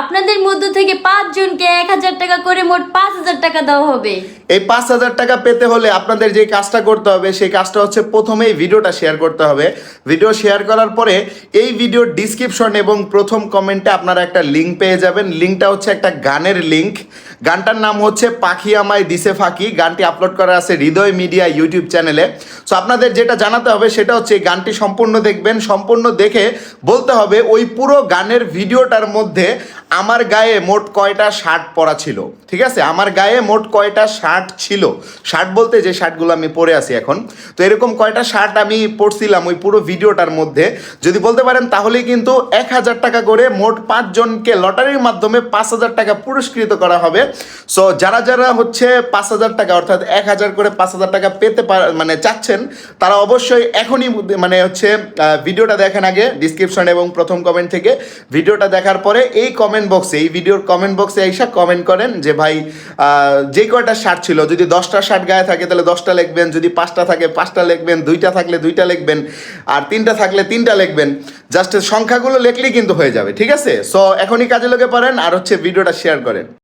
আপনাদের মধ্য থেকে পাঁচজনকে এক হাজার টাকা করে মোট পাঁচ হাজার টাকা দেওয়া হবে। এই পাঁচ হাজার টাকা পেতে হলে আপনাদের যে কাজটা করতে হবে, সেই কাজটা হচ্ছে প্রথমেই ভিডিওটা শেয়ার করতে হবে। ভিডিও শেয়ার করার পরে এই ভিডিওর ডিসক্রিপশন এবং প্রথম কমেন্টে আপনারা একটা লিঙ্ক পেয়ে যাবেন। লিঙ্কটা হচ্ছে একটা গানের লিঙ্ক গানটার নাম হচ্ছে পাখি আমায় দিছে ফাঁকি। গানটি আপলোড করা আছে হৃদয় মিডিয়া ইউটিউব চ্যানেলে। সো আপনাদের যেটা জানাতে হবে সেটা হচ্ছে গানটি সম্পূর্ণ দেখবেন। সম্পূর্ণ দেখে বলতে হবে ওই পুরো গানের ভিডিওটার মধ্যে আমার গায়ে মোট কয়টা শার্ট পরা ছিল? ঠিক আছে? আমার গায়ে মোট কয়টা শার্ট ছিল? শার্ট বলতে যে শার্টগুলো আমি পরে আছি এখন। তো এরকম কয়টা শার্ট আমি পরছিলাম ওই পুরো ভিডিওটার মধ্যে। যদি বলতে পারেন তাহলেই কিন্তু এক হাজার টাকা করে মোট পাঁচজনকে লটারির মাধ্যমে পাঁচ হাজার টাকা পুরস্কৃত করা হবে। সো যারা যারা হচ্ছে পাঁচ হাজার টাকা অর্থাৎ এক হাজার করে পাঁচ হাজার টাকা পেতে মানে চাচ্ছেন, তারা অবশ্যই এখনই মানে হচ্ছে ভিডিওটা দেখেন আগে ডিসক্রিপশন এবং প্রথম কমেন্ট থেকে। ভিডিওটা দেখার পরে এই কমেন্ট বক্সে এই ভিডিওর কমেন্ট বক্সে এসে কমেন্ট করেন যে, ভাই যে কয়টা শার্ট ছিল, যদি দশটা শার্ট গায়ে থাকে, তাহলে দশটা লিখবেন, যদি পাঁচটা থাকে, পাঁচটা লিখবেন, দুইটা থাকলে দুইটা লিখবেন, আর তিনটা থাকলে তিনটা লিখবেন জাস্ট সংখ্যাগুলো লিখলেই কিন্তু হয়ে যাবে, ঠিক আছে? সো এখনই কাজে লোকে পারেন আর হচ্ছে ভিডিওটা শেয়ার করেন।